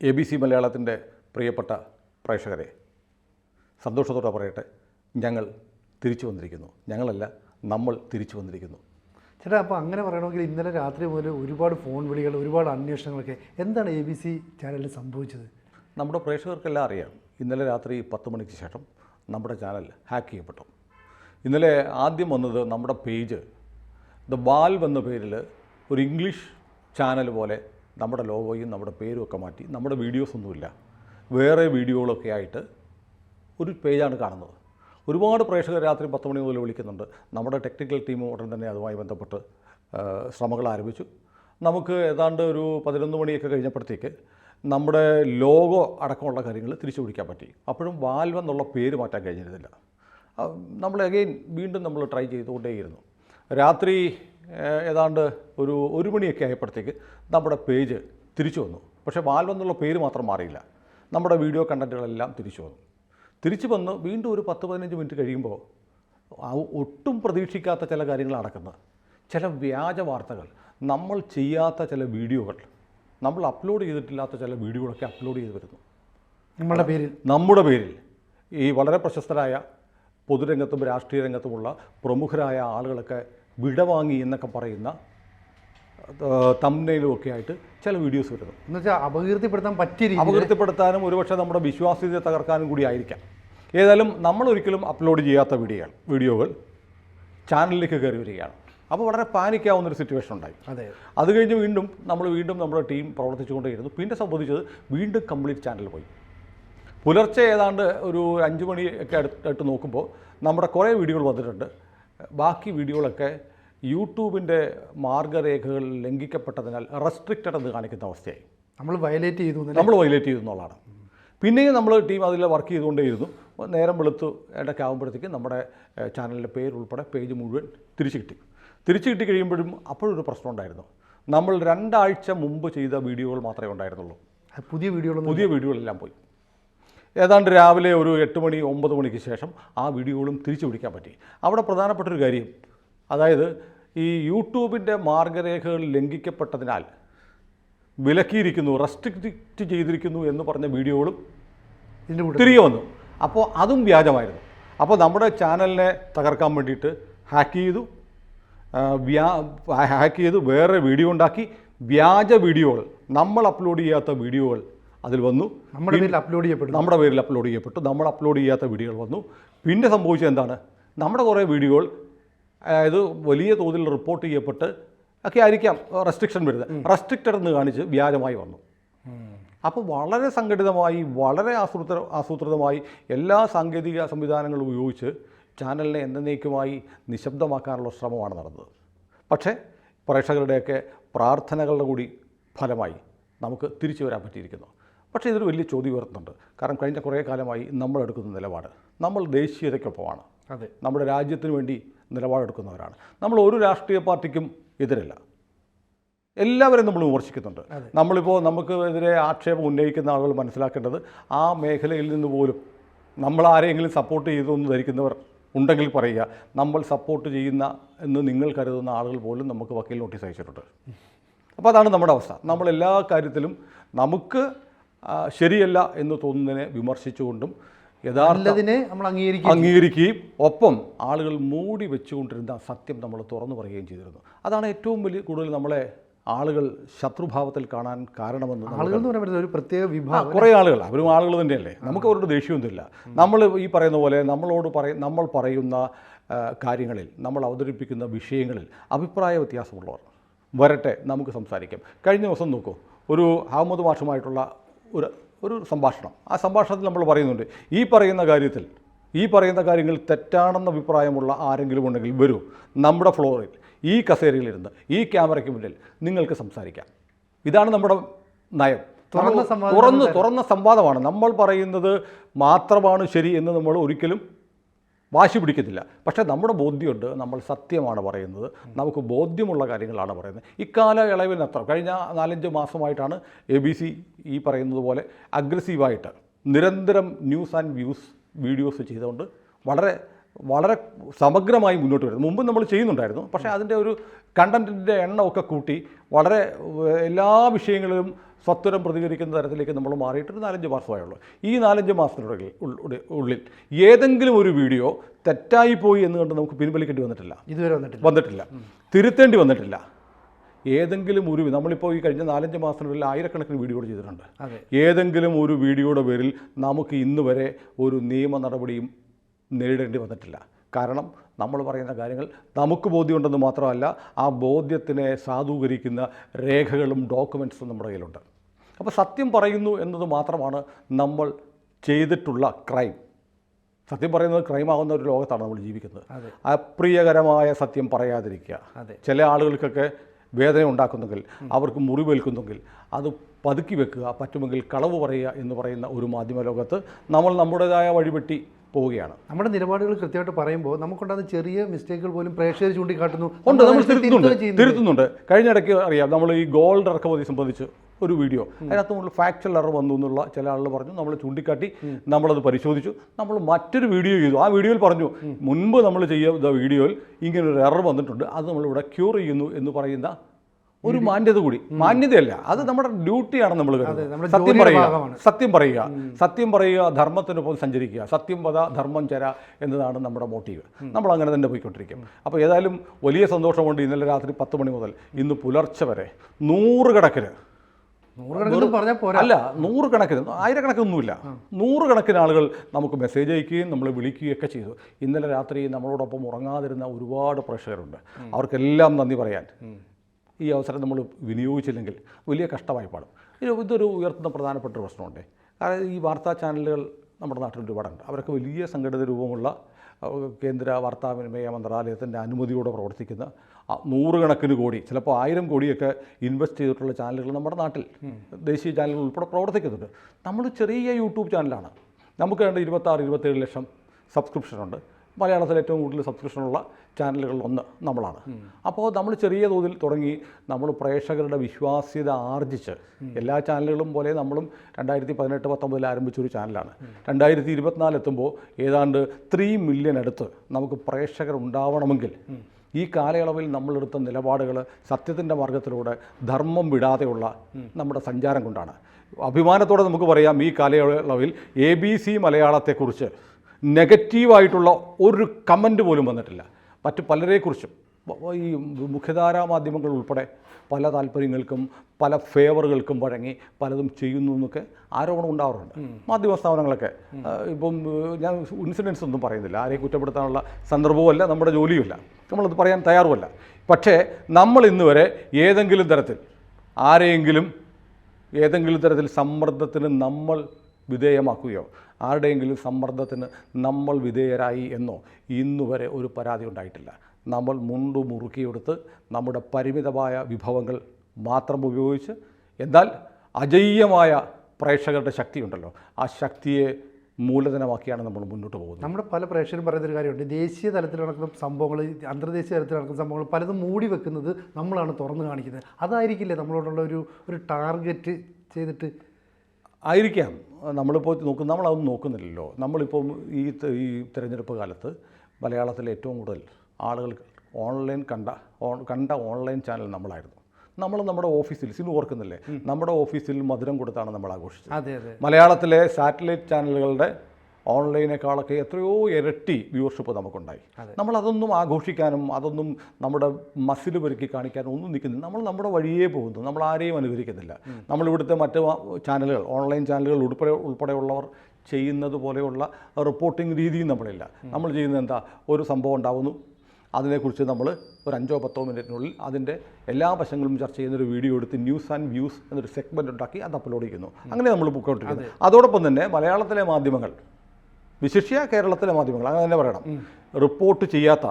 A B C മലയാളത്തിന്റെ പ്രിയപ്പെട്ട പ്രേക്ഷകരെ സന്തോഷത്തോടെ പറയട്ടെ ഞങ്ങൾ തിരിച്ചു വന്നിരിക്കുന്നു. ഞങ്ങളല്ല നമ്മൾ തിരിച്ചു വന്നിരിക്കുന്നു. ചേട്ടാ അപ്പോൾ അങ്ങനെ പറയണമെങ്കിൽ ഇന്നലെ രാത്രി മുതൽ ഒരുപാട് ഫോൺ വിളികൾ ഒരുപാട് അന്വേഷണങ്ങളൊക്കെ എന്താണ് എ ബി സി ചാനലിൽ സംഭവിച്ചത്? നമ്മുടെ പ്രേക്ഷകർക്കെല്ലാം അറിയാം. ഇന്നലെ രാത്രി പത്ത് മണിക്ക് ശേഷം നമ്മുടെ ചാനൽ ഹാക്ക് ചെയ്യപ്പെട്ടു. ഇന്നലെ ആദ്യം വന്നത് നമ്മുടെ പേജ് ദ ബാൽവ് എന്ന പേരിൽ ഒരു ഇംഗ്ലീഷ് ചാനൽ പോലെ നമ്മുടെ ലോഗോയും നമ്മുടെ പേരും ഒക്കെ മാറ്റി നമ്മുടെ വീഡിയോസ് ഒന്നുമില്ല. വേറെ വീഡിയോകളൊക്കെ ആയിട്ട് ഒരു പേജാണ് കാണുന്നത്. ഒരുപാട് പ്രേക്ഷകർ രാത്രി പത്ത് മണി മുതൽ വിളിക്കുന്നുണ്ട്. നമ്മുടെ ടെക്നിക്കൽ ടീം ഉടൻ തന്നെ അതുമായി ബന്ധപ്പെട്ട് ശ്രമങ്ങൾ ആരംഭിച്ചു. നമുക്ക് ഏതാണ്ട് ഒരു പതിനൊന്ന് മണിയൊക്കെ കഴിഞ്ഞപ്പോഴത്തേക്ക് നമ്മുടെ ലോഗോ അടക്കമുള്ള കാര്യങ്ങൾ തിരിച്ചു പിടിക്കാൻ പറ്റി. അപ്പോഴും വാൽവ് എന്നുള്ള പേര് മാറ്റാൻ കഴിഞ്ഞിരുന്നില്ല. നമ്മൾ അഗെയിൻ വീണ്ടും നമ്മൾ ട്രൈ ചെയ്തുകൊണ്ടേയിരുന്നു. രാത്രി ഏതാണ്ട് ഒരു ഒരു മണിയൊക്കെ ആയപ്പോഴത്തേക്ക് നമ്മുടെ പേജ് തിരിച്ചു വന്നു. പക്ഷേ വാൽവ് എന്നുള്ള പേര് മാത്രം മാറിയില്ല. നമ്മുടെ വീഡിയോ കണ്ടന്റുകളെല്ലാം തിരിച്ചു വന്നു. തിരിച്ചു വന്ന് വീണ്ടും ഒരു പത്ത് പതിനഞ്ച് മിനിറ്റ് കഴിയുമ്പോൾ ഒട്ടും പ്രതീക്ഷിക്കാത്ത ചില കാര്യങ്ങൾ നടക്കുന്നത്. ചില വ്യാജ വാർത്തകൾ നമ്മൾ ചെയ്യാത്ത ചില വീഡിയോകൾ നമ്മൾ അപ്ലോഡ് ചെയ്തിട്ടില്ലാത്ത ചില വീഡിയോകളൊക്കെ അപ്ലോഡ് ചെയ്ത് വരുന്നു. നമ്മുടെ പേരിൽ. നമ്മുടെ പേരിൽ. ഈ വളരെ പ്രശസ്തരായ പൊതുരംഗത്തും രാഷ്ട്രീയ രംഗത്തുമുള്ള പ്രമുഖരായ ആളുകളൊക്കെ വിടവാങ്ങി എന്നൊക്കെ പറയുന്ന തമ്മനയിലും ഒക്കെ ആയിട്ട് ചില വീഡിയോസ് വരുന്നു. എന്ന് വെച്ചാൽ അപകീർത്തിപ്പെടുത്താൻ പറ്റിയ അപകീർത്തിപ്പെടുത്താനും ഒരുപക്ഷെ നമ്മുടെ വിശ്വാസ്യത തകർക്കാനും കൂടി ആയിരിക്കാം. ഏതായാലും നമ്മൾ ഒരിക്കലും അപ്ലോഡ് ചെയ്യാത്ത വീഡിയോകൾ വീഡിയോകൾ ചാനലിലേക്ക് കയറി വരികയാണ്. അപ്പോൾ വളരെ പാനിക്കാവുന്ന ഒരു സിറ്റുവേഷൻ ഉണ്ടായി. അതെ. അത് കഴിഞ്ഞ് വീണ്ടും നമ്മൾ വീണ്ടും നമ്മുടെ ടീം പ്രവർത്തിച്ചുകൊണ്ടേയിരുന്നു. പിന്നെ സംബന്ധിച്ചത് വീണ്ടും കംപ്ലീറ്റ് ചാനൽ പോയി. പുലർച്ചെ ഏതാണ്ട് ഒരു അഞ്ച് മണിയൊക്കെ അടുത്തിട്ട് നോക്കുമ്പോൾ നമ്മുടെ കുറേ വീഡിയോകൾ വന്നിട്ടുണ്ട്. ബാക്കി വീഡിയോകളൊക്കെ യൂട്യൂബിന്റെ മാർഗരേഖകൾ ലംഘിക്കപ്പെട്ടതിനാൽ റെസ്ട്രിക്റ്റഡ് എന്ന് കാണിക്കുന്ന അവസ്ഥയായി. നമ്മൾ വയലേറ്റ് ചെയ്തു നമ്മൾ വയലേറ്റ് ചെയ്തു എന്നുള്ളതാണ്. പിന്നെയും നമ്മൾ ടീം അതിൽ വർക്ക് ചെയ്തുകൊണ്ടേയിരുന്നു. നേരം വെളുത്തു ഇടയ്ക്ക് ആകുമ്പോഴത്തേക്കും നമ്മുടെ ചാനലിന്റെ പേര് ഉൾപ്പെടെ പേജ് മുഴുവൻ തിരിച്ചു കിട്ടി. തിരിച്ചു കിട്ടി കഴിയുമ്പോഴും അപ്പോഴൊരു പ്രശ്നം ഉണ്ടായിരുന്നു. നമ്മൾ രണ്ടാഴ്ച മുമ്പ് ചെയ്ത വീഡിയോകൾ മാത്രമേ ഉണ്ടായിരുന്നുള്ളൂ. പുതിയ വീഡിയോകൾ പുതിയ വീഡിയോകളെല്ലാം പോയി. ഏതാണ്ട് രാവിലെ ഒരു എട്ട് മണി ഒമ്പത് മണിക്ക് ശേഷം ആ വീഡിയോകളും തിരിച്ചു പിടിക്കാൻ പറ്റി. അവിടെ പ്രധാനപ്പെട്ടൊരു കാര്യം അതായത് ഈ യൂട്യൂബിന്റെ മാർഗരേഖകൾ ലംഘിക്കപ്പെട്ടതിനാൽ വിലക്കിയിരിക്കുന്നു റെസ്ട്രിക്റ്റ് ചെയ്തിരിക്കുന്നു എന്ന് പറഞ്ഞ വീഡിയോകളും തിരികെ വന്നു. അപ്പോൾ അതും വ്യാജമായിരുന്നു. അപ്പോൾ നമ്മുടെ ചാനലിനെ തകർക്കാൻ വേണ്ടിയിട്ട് ഹാക്ക് ചെയ്തു വ്യാ ഹാക്ക് ചെയ്തു വേറെ വീഡിയോ ഉണ്ടാക്കി. വ്യാജ വീഡിയോകൾ നമ്മൾ അപ്ലോഡ് ചെയ്യാത്ത വീഡിയോകൾ അതിൽ വന്നു. നമ്മുടെ പേരിൽ അപ്ലോഡ് ചെയ്യപ്പെട്ടു. നമ്മുടെ പേരിൽ അപ്ലോഡ് ചെയ്യപ്പെട്ടു. നമ്മൾ അപ്ലോഡ് ചെയ്യാത്ത വീഡിയോകൾ വന്നു. പിന്നെ സംഭവിച്ചത് എന്താണ്? നമ്മുടെ കുറേ വീഡിയോകൾ അതായത് വലിയ തോതിൽ റിപ്പോർട്ട് ചെയ്യപ്പെട്ട് ഒക്കെ ആയിരിക്കാം റെസ്ട്രിക്ഷൻ വരുന്നത്. റെസ്ട്രിക്റ്റഡ് എന്ന് കാണിച്ച് വ്യാജമായി വന്നു. അപ്പോൾ വളരെ സംഘടിതമായി വളരെ ആസൂത്ര ആസൂത്രിതമായി എല്ലാ സാങ്കേതിക സംവിധാനങ്ങളും ഉപയോഗിച്ച് ചാനലിനെ എന്നേക്കുമായി നിശബ്ദമാക്കാനുള്ള ശ്രമമാണ് നടന്നത്. പക്ഷേ പ്രേക്ഷകരുടെയൊക്കെ പ്രാർത്ഥനകളുടെ കൂടി ഫലമായി നമുക്ക് തിരിച്ചു വരാൻ പറ്റിയിരിക്കുന്നു. പക്ഷേ ഇതൊരു വലിയ ചോദ്യം ഉയർത്തുന്നുണ്ട്. കാരണം കഴിഞ്ഞ കുറേ കാലമായി നമ്മൾ എടുക്കുന്ന നിലപാട് നമ്മൾ ദേശീയതയ്ക്കൊപ്പമാണ്. അതെ. നമ്മുടെ രാജ്യത്തിന് വേണ്ടി നിലപാടെടുക്കുന്നവരാണ്. നമ്മൾ ഒരു രാഷ്ട്രീയ പാർട്ടിക്കും എതിരല്ല. എല്ലാവരും നമ്മൾ വിമർശിക്കുന്നുണ്ട്. നമ്മളിപ്പോൾ നമുക്ക് എതിരെ ആക്ഷേപം ഉന്നയിക്കുന്ന ആളുകൾ മനസ്സിലാക്കേണ്ടത് ആ മേഖലയിൽ നിന്ന് പോലും നമ്മൾ ആരെങ്കിലും സപ്പോർട്ട് ചെയ്തു എന്ന് ധരിക്കുന്നവർ ഉണ്ടെങ്കിൽ പറയുക നമ്മൾ സപ്പോർട്ട് ചെയ്യുന്ന എന്ന് നിങ്ങൾ കരുതുന്ന ആളുകൾ പോലും നമുക്ക് വക്കീൽ നോട്ടീസ് അയച്ചിട്ടുണ്ട്. അപ്പോൾ അതാണ് നമ്മുടെ അവസ്ഥ. നമ്മൾ എല്ലാ കാര്യത്തിലും നമുക്ക് ശരിയല്ല എന്ന് തോന്നുന്നതിനെ വിമർശിച്ചുകൊണ്ടും യഥാർത്ഥത്തിനെ നമ്മൾ അംഗീകരിക്കും അംഗീകരിക്കുകയും ഒപ്പം ആളുകൾ മൂടി വെച്ചുകൊണ്ടിരുന്ന സത്യം നമ്മൾ തുറന്നു പറയുകയും ചെയ്തിരുന്നു. അതാണ് ഏറ്റവും വലിയ കൂടുതൽ നമ്മളെ ആളുകൾ ശത്രുഭാവത്തിൽ കാണാൻ കാരണമെന്ന് ആളുകൾ എന്ന് ഒരു പ്രത്യേക വിഭാഗം കുറേ ആളുകൾ. അവരും ആളുകൾ തന്നെയല്ലേ? നമുക്ക് അവരോട് ദേഷ്യമൊന്നുമില്ല. നമ്മൾ ഈ പറയുന്ന പോലെ നമ്മളോട് പറയ നമ്മൾ പറയുന്ന കാര്യങ്ങളിൽ നമ്മൾ അവതരിപ്പിക്കുന്ന വിഷയങ്ങളിൽ അഭിപ്രായ വ്യത്യാസമുള്ളവർ. വരട്ടെ നമുക്ക് സംസാരിക്കാം. കഴിഞ്ഞ ദിവസം നോക്കൂ ഒരു അഹമ്മദ് മാഷുമായിട്ടുള്ള ഒരു ഒരു സംഭാഷണം. ആ സംഭാഷണത്തിൽ നമ്മൾ പറയുന്നുണ്ട് ഈ പറയുന്ന കാര്യത്തിൽ ഈ പറയുന്ന കാര്യങ്ങൾ തെറ്റാണെന്ന അഭിപ്രായമുള്ള ആരെങ്കിലും ഉണ്ടെങ്കിൽ വരൂ. നമ്മുടെ ഫ്ലോറിൽ ഈ കസേരയിലിരുന്ന് ഈ ക്യാമറയ്ക്ക് മുന്നിൽ നിങ്ങൾക്ക് സംസാരിക്കാം. ഇതാണ് നമ്മുടെ നയം. തുറന്ന തുറന്ന സംവാദമാണ്. നമ്മൾ പറയുന്നത് മാത്രമാണ് ശരി എന്ന് നമ്മൾ ഒരിക്കലും വാശി പിടിക്കത്തില്ല. പക്ഷേ നമ്മുടെ ബോധ്യമുണ്ട് നമ്മൾ സത്യമാണ് പറയുന്നത്. നമുക്ക് ബോധ്യമുള്ള കാര്യങ്ങളാണ് പറയുന്നത്. ഇക്കാല അത്ര കഴിഞ്ഞ നാലഞ്ച് മാസമായിട്ടാണ് എ ബി സി ഈ പറയുന്നത് പോലെ അഗ്രസീവായിട്ട് നിരന്തരം ന്യൂസ് ആൻഡ് വ്യൂസ് വീഡിയോസ് ചെയ്തുകൊണ്ട് വളരെ വളരെ സമഗ്രമായി മുന്നോട്ട് വരുന്നത്. മുമ്പ് നമ്മൾ ചെയ്യുന്നുണ്ടായിരുന്നു. പക്ഷേ അതിന്റെ ഒരു കണ്ടന്റിന്റെ എണ്ണമൊക്കെ കൂട്ടി വളരെ എല്ലാ വിഷയങ്ങളിലും സത്വരം പ്രതികരിക്കുന്ന തരത്തിലേക്ക് നമ്മൾ മാറിയിട്ട് ഒരു നാലഞ്ച് മാസമായുള്ളൂ ഈ നാലഞ്ച് മാസത്തിനുള്ളിൽ ഉള്ളിൽ ഏതെങ്കിലും ഒരു വീഡിയോ തെറ്റായി പോയി എന്ന് കണ്ട് നമുക്ക് പിൻവലിക്കേണ്ടി വന്നിട്ടില്ല. ഇതുവരെ വന്നിട്ടില്ല. വന്നിട്ടില്ല. തിരുത്തേണ്ടി വന്നിട്ടില്ല. ഏതെങ്കിലും ഒരു നമ്മളിപ്പോൾ ഈ കഴിഞ്ഞ നാലഞ്ച് മാസത്തിനുള്ളിൽ ആയിരക്കണക്കിന് വീഡിയോകൾ ചെയ്തിട്ടുണ്ട്. ഏതെങ്കിലും ഒരു വീഡിയോയുടെ പേരിൽ നമുക്ക് ഇന്ന് വരെ ഒരു നിയമ നടപടിയും നേരിടേണ്ടി വന്നിട്ടില്ല. കാരണം നമ്മൾ പറയുന്ന കാര്യങ്ങൾ നമുക്ക് ബോധ്യമുണ്ടെന്ന് മാത്രമല്ല ആ ബോധ്യത്തിനെ സാധൂകരിക്കുന്ന രേഖകളും ഡോക്യുമെന്റ്സും നമ്മുടെ കയ്യിലുണ്ട്. അപ്പോൾ സത്യം പറയുന്നു എന്നത് മാത്രമാണ് നമ്മൾ ചെയ്തിട്ടുള്ള ക്രൈം. സത്യം പറയുന്നത് ക്രൈം ആവുന്ന ഒരു ലോകത്താണ് നമ്മൾ ജീവിക്കുന്നത്. അപ്രിയകരമായ സത്യം പറയാതിരിക്കുക. ചില ആളുകൾക്കൊക്കെ വേദന ഉണ്ടാക്കുന്നെങ്കിൽ അവർക്ക് മുറിവേൽക്കുന്നെങ്കിൽ അത് പതുക്കി വെക്കുക പറ്റുമെങ്കിൽ കളവ് പറയുക എന്ന് പറയുന്ന ഒരു മാധ്യമ ലോകത്ത് നമ്മൾ നമ്മുടേതായ വഴിവെട്ടി പോവുകയാണ്. നമ്മുടെ നിലപാടുകൾ കൃത്യമായിട്ട് പറയുമ്പോൾ നമുക്കുണ്ടാകുന്ന ചെറിയ മിസ്റ്റേക്കുകൾ പോലും പ്രേക്ഷകർ ചൂണ്ടിക്കാട്ടുന്നു. ഉണ്ട് നമ്മൾ തിരുത്തുന്നുണ്ട് തിരുത്തുന്നുണ്ട്. കഴിഞ്ഞ ഇടയ്ക്ക് അറിയാം നമ്മൾ ഈ ഗോൾഡ് ഇറക്കുമതി സംബന്ധിച്ച് ഒരു വീഡിയോ. അതിനകത്ത് നമ്മൾ ഫാക്ച്വൽ എറർ വന്നു എന്നുള്ള ചില ആളുകൾ പറഞ്ഞു നമ്മൾ ചൂണ്ടിക്കാട്ടി നമ്മളത് പരിശോധിച്ചു. നമ്മൾ മറ്റൊരു വീഡിയോ ചെയ്തു. ആ വീഡിയോയിൽ പറഞ്ഞു മുൻപ് നമ്മൾ ചെയ്ത വീഡിയോയിൽ ഇങ്ങനെ ഒരു എറർ വന്നിട്ടുണ്ട്. അത് നമ്മളിവിടെ ക്യൂർ ചെയ്യുന്നു എന്ന് പറയുന്ന ഒരു മാന്യത കൂടി. മാന്യതയല്ല. അത് നമ്മുടെ ഡ്യൂട്ടിയാണ് നമ്മൾ സത്യം പറയുക. സത്യം പറയുക. സത്യം പറയുക ധർമ്മത്തിനൊപ്പം സഞ്ചരിക്കുക. സത്യം പത ധർമ്മം ചര എന്നതാണ് നമ്മുടെ മോട്ടീവ് നമ്മൾ അങ്ങനെ തന്നെ പോയിക്കൊണ്ടിരിക്കും. അപ്പോൾ ഏതായാലും വലിയ സന്തോഷമുണ്ട് ഇന്നലെ രാത്രി പത്ത് മണി മുതൽ. ഇന്ന് പുലർച്ചെ വരെ നൂറുകണക്കിന് അല്ല നൂറുകണക്കിന്. ആയിരക്കണക്കിനൊന്നുമില്ല. നൂറുകണക്കിന് ആളുകൾ നമുക്ക് മെസ്സേജ് അയക്കുകയും നമ്മളെ വിളിക്കുകയൊക്കെ ചെയ്തു. ഇന്നലെ രാത്രി നമ്മളോടൊപ്പം ഉറങ്ങാതിരുന്ന ഒരുപാട് പ്രേക്ഷകരുണ്ട്. അവർക്കെല്ലാം നന്ദി പറയാൻ. ഈ അവസരം നമ്മൾ വിനിയോഗിച്ചില്ലെങ്കിൽ വലിയ കഷ്ടമായി പാടും. ഇത് ഇതൊരു ഉയർത്തുന്ന പ്രധാനപ്പെട്ട ഒരു പ്രശ്നമുണ്ട്. കാരണം ഈ വാർത്താ ചാനലുകൾ നമ്മുടെ നാട്ടിൽ ഒരുപാടുണ്ട് അവരൊക്കെ വലിയ സംഘടിത രൂപമുള്ള കേന്ദ്ര വാർത്താവിനിമയ മന്ത്രാലയത്തിന്റെ അനുമതിയോടെ പ്രവർത്തിക്കുന്ന നൂറുകണക്കിന് കോടി ചിലപ്പോൾ ആയിരം കോടിയൊക്കെ ഇൻവെസ്റ്റ് ചെയ്തിട്ടുള്ള ചാനലുകൾ നമ്മുടെ നാട്ടിൽ ദേശീയ ചാനലുകൾ ഉൾപ്പെടെ പ്രവർത്തിക്കുന്നുണ്ട്. നമ്മൾ ചെറിയ യൂട്യൂബ് ചാനലാണ്. നമുക്ക് വേണ്ട ഇരുപത്താറ് ഇരുപത്തേഴ് ലക്ഷം സബ്സ്ക്രിപ്ഷനുണ്ട്. മലയാളത്തിൽ ഏറ്റവും കൂടുതൽ സബ്സ്ക്രിപ്ഷനുള്ള ചാനലുകളിലൊന്ന് നമ്മളാണ്. അപ്പോൾ നമ്മൾ ചെറിയ തോതിൽ തുടങ്ങി നമ്മൾ പ്രേക്ഷകരുടെ വിശ്വാസ്യത ആർജിച്ച് എല്ലാ ചാനലുകളും പോലെ നമ്മളും രണ്ടായിരത്തി പതിനെട്ട് പത്തൊമ്പതിൽ ആരംഭിച്ച ഒരു ചാനലാണ്. രണ്ടായിരത്തി ഇരുപത്തിനാല് എത്തുമ്പോൾ ഏതാണ്ട് ത്രീ മില്യൺ അടുത്ത് നമുക്ക് പ്രേക്ഷകർ ഉണ്ടാവണമെങ്കിൽ ഈ കാലയളവിൽ നമ്മളെടുത്ത നിലപാടുകൾ സത്യത്തിന്റെ മാർഗത്തിലൂടെ ധർമ്മം വിടാതെയുള്ള നമ്മുടെ സഞ്ചാരം കൊണ്ടാണ്. അഭിമാനത്തോടെ നമുക്ക് പറയാം ഈ കാലയളവിൽ എ ബി സി മലയാളത്തെക്കുറിച്ച് നെഗറ്റീവായിട്ടുള്ള ഒരു കമന്റ് പോലും വന്നിട്ടില്ല. മറ്റ് പലരെക്കുറിച്ചും ഈ മുഖ്യധാരാ മാധ്യമങ്ങൾ ഉൾപ്പെടെ പല താല്പര്യങ്ങൾക്കും പല ഫേവറുകൾക്കും വഴങ്ങി പലതും ചെയ്യുന്നു എന്നൊക്കെ ആരോപണം ഉണ്ടാവാറുണ്ട്. മാധ്യമ സ്ഥാപനങ്ങളൊക്കെ. ഇപ്പം ഞാൻ ഇൻസിഡൻസ് ഒന്നും പറയുന്നില്ല. ആരെയും കുറ്റപ്പെടുത്താനുള്ള സന്ദർഭവുമല്ല നമ്മുടെ ജോലിയുമല്ല. നമ്മളത് പറയാൻ തയ്യാറുമല്ല. പക്ഷേ നമ്മൾ ഇന്ന് വരെ ഏതെങ്കിലും തരത്തിൽ ആരെയെങ്കിലും ഏതെങ്കിലും തരത്തിൽ സമ്മർദ്ദത്തിന് നമ്മൾ വിധേയമാക്കുകയോ ആരുടെയെങ്കിലും സമ്മർദ്ദത്തിന് നമ്മൾ വിധേയരായി എന്നോ ഇന്നുവരെ ഒരു പരാതി ഉണ്ടായിട്ടില്ല. നമ്മൾ മുണ്ടു മുറുക്കിയെടുത്ത് നമ്മുടെ പരിമിതമായ വിഭവങ്ങൾ മാത്രം ഉപയോഗിച്ച് എന്നാൽ അജയ്യമായ പ്രേക്ഷകരുടെ ശക്തിയുണ്ടല്ലോ. ആ ശക്തിയെ മൂലധനമാക്കിയാണ് നമ്മൾ മുന്നോട്ട് പോകുന്നത്. നമ്മുടെ പല പ്രേക്ഷകരും പറയുന്നൊരു കാര്യമുണ്ട്. ദേശീയ തലത്തിൽ നടക്കുന്ന സംഭവങ്ങൾ അന്തർദേശീയ തലത്തിൽ നടക്കുന്ന സംഭവങ്ങൾ പലതും മൂടി വെക്കുന്നത് നമ്മളാണ് തുറന്നു കാണിക്കുന്നത്. അതായിരിക്കില്ലേ നമ്മളോടുള്ള ഒരു ഒരു ടാർഗറ്റ് ചെയ്തിട്ട് ആയിരിക്കാം. നമ്മളിപ്പോൾ നോക്കുന്ന നമ്മളതൊന്നും നോക്കുന്നില്ലല്ലോ. നമ്മളിപ്പോൾ ഈ ഈ തിരഞ്ഞെടുപ്പ് കാലത്ത് മലയാളത്തിലെ ഏറ്റവും കൂടുതൽ ആളുകൾ ഓൺലൈൻ കണ്ട ഓൺ കണ്ട ഓൺലൈൻ ചാനൽ നമ്മളായിരുന്നു. നമ്മൾ നമ്മുടെ ഓഫീസിൽ സിനു ഓർക്കുന്നില്ലേ? നമ്മുടെ ഓഫീസിൽ മധുരം കൊടുത്താണ് നമ്മൾ ആഘോഷിച്ചത് മലയാളത്തിലെ സാറ്റലൈറ്റ് ചാനലുകളുടെ ഓൺലൈനേക്കാളൊക്കെ എത്രയോ ഇരട്ടി വ്യൂവർഷിപ്പ് നമുക്കുണ്ടായി. നമ്മൾ അതൊന്നും ആഘോഷിക്കാനും അതൊന്നും നമ്മുടെ മസിൽ പെരുക്കി കാണിക്കാനും ഒന്നും നിൽക്കുന്നില്ല. നമ്മൾ നമ്മുടെ വഴിയേ പോകുന്നു. നമ്മൾ ആരെയും അനുകരിക്കുന്നില്ല. നമ്മളിവിടുത്തെ മറ്റ് ചാനലുകൾ ഓൺലൈൻ ചാനലുകൾ ഉൾപ്പെടെ ഉൾപ്പെടെയുള്ളവർ ചെയ്യുന്നത് പോലെയുള്ള റിപ്പോർട്ടിംഗ് രീതിയും നമ്മളില്ല. നമ്മൾ ചെയ്യുന്നത് എന്താ? ഒരു സംഭവം ഉണ്ടാകുന്നു അതിനെക്കുറിച്ച് നമ്മൾ ഒരു അഞ്ചോ പത്തോ മിനിറ്റിനുള്ളിൽ അതിന്റെ എല്ലാ വശങ്ങളും ചർച്ച ചെയ്യുന്ന ഒരു വീഡിയോ എടുത്ത് ന്യൂസ് ആൻഡ് വ്യൂസ് എന്നൊരു സെഗ്മെന്റ് ഉണ്ടാക്കി അത് അപ്ലോഡ് ചെയ്യുന്നു. അങ്ങനെ നമ്മൾ പൊയ്ക്കൊണ്ടിരിക്കുന്നത് അതോടൊപ്പം തന്നെ മലയാളത്തിലെ മാധ്യമങ്ങൾ വിശിഷ്യ കേരളത്തിലെ മാധ്യമങ്ങൾ അങ്ങനെ തന്നെ പറയണം. റിപ്പോർട്ട് ചെയ്യാത്ത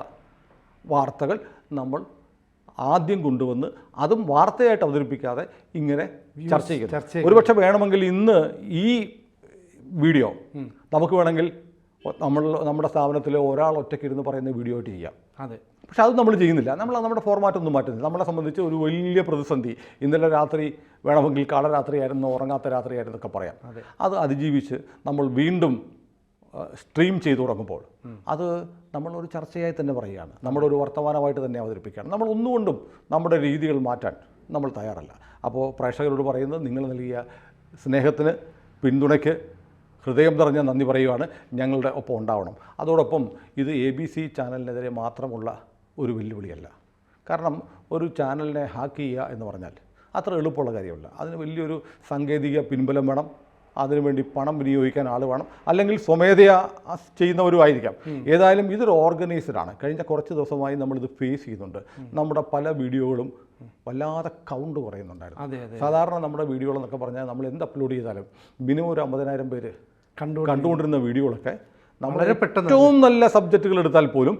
വാർത്തകൾ നമ്മൾ ആദ്യം കൊണ്ടുവന്ന് അതും വാർത്തയായിട്ട് അവതരിപ്പിക്കാതെ ഇങ്ങനെ ചർച്ച ചെയ്യുക ചെയ്യുന്നു. ഒരുപക്ഷെ വേണമെങ്കിൽ ഇന്ന് ഈ വീഡിയോ നമുക്ക് വേണമെങ്കിൽ നമ്മൾ നമ്മുടെ സ്ഥാപനത്തിലെ ഒരാൾ ഒറ്റയ്ക്ക് ഇരുന്ന് പറയുന്ന വീഡിയോ ആയിട്ട് ചെയ്യാം. അതെ. പക്ഷെ അത് നമ്മൾ ചെയ്യുന്നില്ല. നമ്മൾ നമ്മുടെ ഫോർമാറ്റ് ഒന്നും മാറ്റുന്നില്ല. നമ്മളെ സംബന്ധിച്ച് ഒരു വലിയ പ്രതിസന്ധി. ഇന്നലെ രാത്രി വേണമെങ്കിൽ കാളരാത്രിയായിരുന്നു ഉറങ്ങാത്ത രാത്രിയായിരുന്നു ഒക്കെ പറയാം. അത് അതിജീവിച്ച് നമ്മൾ വീണ്ടും സ്ട്രീം ചെയ്തു തുടങ്ങുമ്പോൾ അത് നമ്മളൊരു ചർച്ചയായി തന്നെ പറയുകയാണ്. നമ്മുടെ ഒരു വർത്തമാനമായിട്ട് തന്നെ അവതരിപ്പിക്കുകയാണ്. നമ്മൾ ഒന്നുകൊണ്ടും നമ്മുടെ രീതികൾ മാറ്റാൻ നമ്മൾ തയ്യാറല്ല. അപ്പോൾ പ്രേക്ഷകരോട് പറയുന്നത് നിങ്ങൾ നൽകിയ സ്നേഹത്തിന് പിന്തുണയ്ക്ക് ഹൃദയം നിറഞ്ഞ നന്ദി പറയുവാണ് ഞങ്ങളുടെ ഒപ്പം ഉണ്ടാവണം. അതോടൊപ്പം ഇത് എ ബി സി ചാനലിനെതിരെ മാത്രമുള്ള ഒരു വെല്ലുവിളിയല്ല. കാരണം ഒരു ചാനലിനെ ഹാക്ക് ചെയ്യുക എന്ന് പറഞ്ഞാൽ അത്ര എളുപ്പമുള്ള കാര്യമല്ല. അതിന് വലിയൊരു സാങ്കേതിക പിൻബലം വേണം. അതിനുവേണ്ടി പണം വിനിയോഗിക്കാൻ ആൾ വേണം. അല്ലെങ്കിൽ സ്വമേധയാ ചെയ്യുന്നവരും ആയിരിക്കാം ഏതായാലും ഇതൊരു ഓർഗനൈസ്ഡ് ആണ്. കഴിഞ്ഞ കുറച്ച് ദിവസമായി നമ്മളിത് ഫേസ് ചെയ്യുന്നുണ്ട്. നമ്മുടെ പല വീഡിയോകളും വല്ലാതെ കൗണ്ട് കുറയുന്നുണ്ടായിരുന്നു. സാധാരണ നമ്മുടെ വീഡിയോകളെന്നൊക്കെ പറഞ്ഞാൽ നമ്മൾ എന്ത് അപ്ലോഡ് ചെയ്താലും മിനിമം ഒരു അമ്പതിനായിരം പേര് കണ്ടു കണ്ടുകൊണ്ടിരുന്ന വീഡിയോകളൊക്കെ വളരെ പെട്ടെന്ന് ഏറ്റവും നല്ല സബ്ജക്റ്റുകൾ എടുത്താൽ പോലും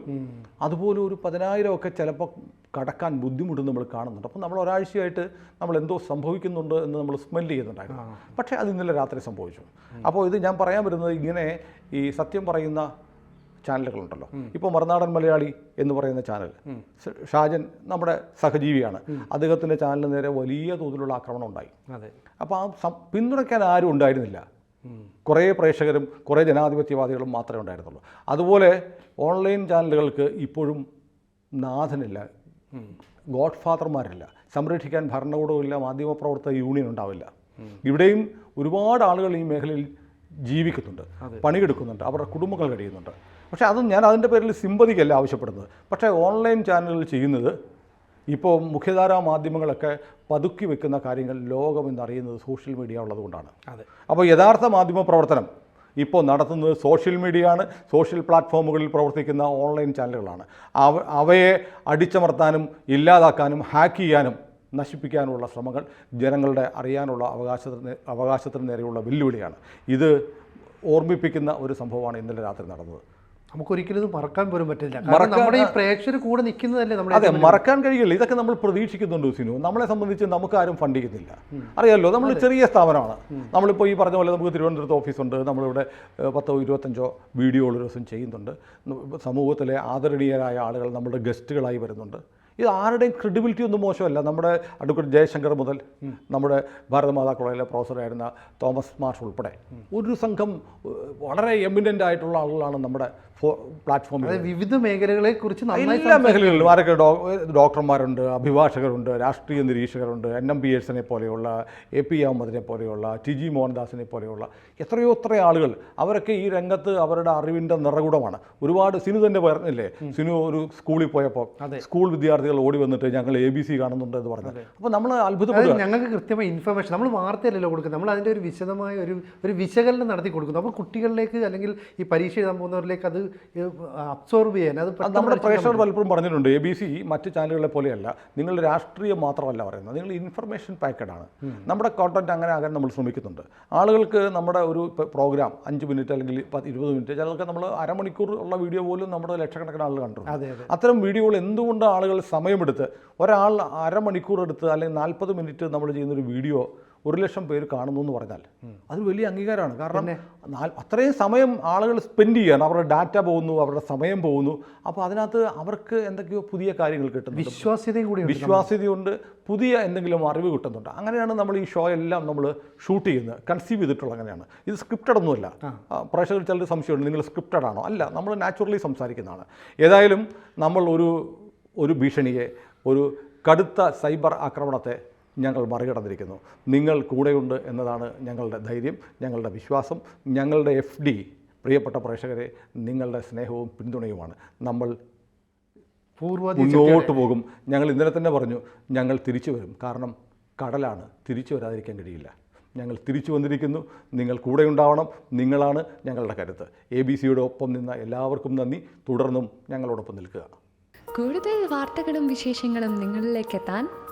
അതുപോലെ ഒരു പതിനായിരം ഒക്കെ ചിലപ്പോൾ കടക്കാൻ ബുദ്ധിമുട്ട് നമ്മൾ കാണുന്നുണ്ട്. അപ്പോൾ നമ്മൾ ഒരാഴ്ചയായിട്ട് നമ്മൾ എന്തോ സംഭവിക്കുന്നുണ്ട് എന്ന് നമ്മൾ സ്മെൽ ചെയ്യുന്നുണ്ടായിരുന്നു. പക്ഷേ അത് ഇന്നലെ രാത്രി സംഭവിച്ചു. അപ്പോൾ ഇത് ഞാൻ പറയാൻ വരുന്നത് ഇങ്ങനെ ഈ സത്യം പറയുന്ന ചാനലുകളുണ്ടല്ലോ. ഇപ്പോൾ മറുനാടൻ മലയാളി എന്ന് പറയുന്ന ചാനൽ. ഷാജൻ നമ്മുടെ സഹജീവിയാണ്. അദ്ദേഹത്തിന്റെ ചാനലിന് നേരെ വലിയ തോതിലുള്ള ആക്രമണം ഉണ്ടായി. അപ്പോൾ ആ പിന്തുണയ്ക്കാൻ ആരും ഉണ്ടായിരുന്നില്ല. കുറേ പ്രേക്ഷകരും കുറേ ജനാധിപത്യവാദികളും മാത്രമേ ഉണ്ടായിരുന്നുള്ളൂ. അതുപോലെ ഓൺലൈൻ ചാനലുകൾക്ക് ഇപ്പോഴും നാഥനില്ല ഗോഡ് ഫാദർമാരില്ല സംരക്ഷിക്കാൻ ഭരണകൂടമില്ല മാധ്യമപ്രവർത്തക യൂണിയൻ ഉണ്ടാവില്ല. ഇവിടെയും ഒരുപാട് ആളുകൾ ഈ മേഖലയിൽ ജീവിക്കുന്നുണ്ട് പണിയെടുക്കുന്നുണ്ട് അവരുടെ കുടുംബങ്ങൾ കഴിയുന്നുണ്ട്. പക്ഷേ അത് ഞാൻ അതിന്റെ പേരിൽ സിമ്പതിക്കല്ല ആവശ്യപ്പെടുന്നത്. പക്ഷേ ഓൺലൈൻ ചാനലുകൾ ചെയ്യുന്നത് ഇപ്പോൾ മുഖ്യധാരാ മാധ്യമങ്ങളൊക്കെ പതുക്കി വെക്കുന്ന കാര്യങ്ങൾ ലോകം എന്നറിയുന്നത് സോഷ്യൽ മീഡിയ ഉള്ളതുകൊണ്ടാണ്. അതെ. അപ്പോൾ യഥാർത്ഥ മാധ്യമ പ്രവർത്തനം ഇപ്പോൾ നടത്തുന്നത് സോഷ്യൽ മീഡിയയാണ് സോഷ്യൽ പ്ലാറ്റ്ഫോമുകളിൽ പ്രവർത്തിക്കുന്ന ഓൺലൈൻ ചാനലുകളാണ്. അവ അവയെ അടിച്ചമർത്താനും ഇല്ലാതാക്കാനും ഹാക്ക് ചെയ്യാനും നശിപ്പിക്കാനുള്ള ശ്രമങ്ങൾ ജനങ്ങളുടെ അറിയാനുള്ള അവകാശത്തിന് അവകാശത്തിന് നേരെയുള്ള വെല്ലുവിളിയാണ്. ഇത് ഓർമ്മിപ്പിക്കുന്ന ഒരു സംഭവമാണ് ഇന്നലെ രാത്രി നടന്നത്. നമുക്കൊരിക്കലും ഇത് മറക്കാൻ പോലും പറ്റില്ല. നമ്മുടെ ഈ പ്രേക്ഷകർ കൂടെ നിൽക്കുന്നതല്ലേ നമ്മൾ അതെ മറക്കാൻ കഴിയില്ല. ഇതൊക്കെ നമ്മൾ പ്രതീക്ഷിക്കുന്നുണ്ട് സിനു. നമ്മളെ സംബന്ധിച്ച് നമുക്ക് ആരും ഫണ്ട് ചെയ്യുന്നില്ല അറിയാമല്ലോ നമ്മൾ ചെറിയ സ്ഥാപനമാണ്. നമ്മളിപ്പോൾ ഈ പറഞ്ഞ പോലെ നമുക്ക് തിരുവനന്തപുരത്ത് ഓഫീസുണ്ട്. നമ്മളിവിടെ പത്തോ ഇരുപത്തഞ്ചോ വീഡിയോ ഒരു ദിവസം ചെയ്യുന്നുണ്ട്. സമൂഹത്തിലെ ആദരണീയരായ ആളുകൾ നമ്മുടെ ഗസ്റ്റുകളായി വരുന്നുണ്ട്. ഇത് ആരുടെയും ക്രെഡിബിലിറ്റി ഒന്നും മോശമല്ല. നമ്മുടെ അഡ്വക്കേറ്റ് ജയശങ്കർ മുതൽ നമ്മുടെ ഭാരതമാതാ കോളേജിലെ പ്രൊഫസറായിരുന്ന തോമസ് മാഷ് ഉൾപ്പെടെ ഒരു സംഘം വളരെ എമിനന്റ് ആയിട്ടുള്ള ആളുകളാണ് നമ്മുടെ പ്ലാറ്റ്ഫോമിൽ വിവിധ മേഖലകളെ കുറിച്ച് എല്ലാ മേഖലകളിലും ആരൊക്കെ ഡോക്ടർമാരുണ്ട് അഭിഭാഷകരുണ്ട് രാഷ്ട്രീയ നിരീക്ഷകരുണ്ട് എൻ എം പി എസിനെ പോലെയുള്ള എ പി അഹമ്മദിനെ പോലെയുള്ള ടി ജി മോഹൻദാസിനെ പോലെയുള്ള എത്രയോ എത്ര ആളുകൾ അവരൊക്കെ ഈ രംഗത്ത് അവരുടെ അറിവിന്റെ നിറകുടമാണ്. ഒരുപാട് സിനു തന്നെ പറഞ്ഞില്ലേ? സിനു ഒരു സ്കൂളിൽ പോയപ്പോൾ സ്കൂൾ വിദ്യാർത്ഥികൾ ഓടി വന്നിട്ട് ഞങ്ങൾ എ ബി സി കാണുന്നുണ്ട് എന്ന് പറഞ്ഞു. അപ്പോൾ നമ്മൾ അത്ഭുതപ്പെടുക. അതായത് ഞങ്ങൾക്ക് കൃത്യമായ ഇൻഫർമേഷൻ നമ്മൾ വാർത്തയല്ലല്ലോ കൊടുക്കുന്നത്. നമ്മൾ അതിന്റെ ഒരു വിശദമായ ഒരു ഒരു വിശകലനം നടത്തി കൊടുക്കുന്നു. അപ്പോൾ കുട്ടികളിലേക്ക് അല്ലെങ്കിൽ ഈ പരീക്ഷ എഴുതാൻ പോകുന്നവരിലേക്ക് അത് അബ്സോർബ് ചെയ്യാൻ അത് നമ്മുടെ പ്രേക്ഷകർ പലപ്പോഴും പറഞ്ഞിട്ടുണ്ട് എ ബി സി മറ്റ് ചാനലുകളെ പോലെയല്ല നിങ്ങൾ രാഷ്ട്രീയം മാത്രമല്ല പറയുന്നത് നിങ്ങൾ ഇൻഫർമേഷൻ പാക്കഡ് ആണ്. നമ്മുടെ കോണ്ടന്റ് അങ്ങനെ ആകാൻ നമ്മൾ ശ്രമിക്കുന്നുണ്ട്. ആളുകൾക്ക് നമ്മുടെ ഒരു പ്രോഗ്രാം അഞ്ച് മിനിറ്റ് അല്ലെങ്കിൽ പത്ത് ഇരുപത് മിനിറ്റ് ചിലർക്ക് നമ്മൾ അരമണിക്കൂർ ഉള്ള വീഡിയോ പോലും നമ്മുടെ ലക്ഷക്കണക്കിന് ആളുകൾ കണ്ടിട്ടുണ്ട്. അതെ അതെ. അത്തരം വീഡിയോകൾ എന്തുകൊണ്ട് ആളുകൾ സമയമെടുത്ത് ഒരാൾ അരമണിക്കൂർ എടുത്ത് അല്ലെങ്കിൽ നാൽപ്പത് മിനിറ്റ് നമ്മൾ ചെയ്യുന്നൊരു വീഡിയോ ഒരു ലക്ഷം പേര് കാണുന്നു എന്ന് പറഞ്ഞാൽ അത് വലിയ അംഗീകാരമാണ്. കാരണം അത്രയും സമയം ആളുകൾ സ്പെൻഡ് ചെയ്യാണ്. അവരുടെ ഡാറ്റ പോകുന്നു അവരുടെ സമയം പോകുന്നു. അപ്പോൾ അതിനകത്ത് അവർക്ക് എന്തൊക്കെയോ പുതിയ കാര്യങ്ങൾ കിട്ടുന്നു വിശ്വാസ്യതയും കൂടി വിശ്വാസ്യതയുണ്ട് പുതിയ എന്തെങ്കിലും അറിവ് കിട്ടുന്നുണ്ട്. അങ്ങനെയാണ് നമ്മൾ ഈ ഷോ എല്ലാം നമ്മൾ ഷൂട്ട് ചെയ്യുന്നത്. കൺസീവ് ചെയ്തിട്ടുള്ള അങ്ങനെയാണ്. ഇത് സ്ക്രിപ്റ്റഡ് ഒന്നുമല്ല. പ്രേക്ഷകർ ചിലർ സംശയമുണ്ട് നിങ്ങൾ സ്ക്രിപ്റ്റഡ് ആണോ? അല്ല നമ്മൾ നാച്ചുറലി സംസാരിക്കുന്നതാണ്. ഏതായാലും നമ്മൾ ഒരു ഒരു ഭീഷണിയെ ഒരു കടുത്ത സൈബർ ആക്രമണത്തെ ഞങ്ങൾ മറികടന്നിരിക്കുന്നു. നിങ്ങൾ കൂടെയുണ്ട് എന്നതാണ് ഞങ്ങളുടെ ധൈര്യം ഞങ്ങളുടെ വിശ്വാസം. ഞങ്ങളുടെ എഫ് ഡി പ്രിയപ്പെട്ട പ്രേക്ഷകരെ നിങ്ങളുടെ സ്നേഹവും പിന്തുണയുമാണ്. നമ്മൾ പൂർവ മുന്നോട്ട് പോകും. ഞങ്ങൾ ഇന്നലെ തന്നെ പറഞ്ഞു ഞങ്ങൾ തിരിച്ചു വരും. കാരണം കടലാണ് തിരിച്ചു വരാതിരിക്കാൻ കഴിയില്ല. ഞങ്ങൾ തിരിച്ചു വന്നിരിക്കുന്നു. നിങ്ങൾ കൂടെ ഉണ്ടാവണം നിങ്ങളാണ് ഞങ്ങളുടെ കരുത്ത്. എ ബി സിയുടെ ഒപ്പം നിന്ന എല്ലാവർക്കും നന്ദി. തുടർന്നും ഞങ്ങളോടൊപ്പം നിൽക്കുക. കൂടുതൽ വാർത്തകളും വിശേഷങ്ങളും നിങ്ങളിലേക്ക് എത്താൻ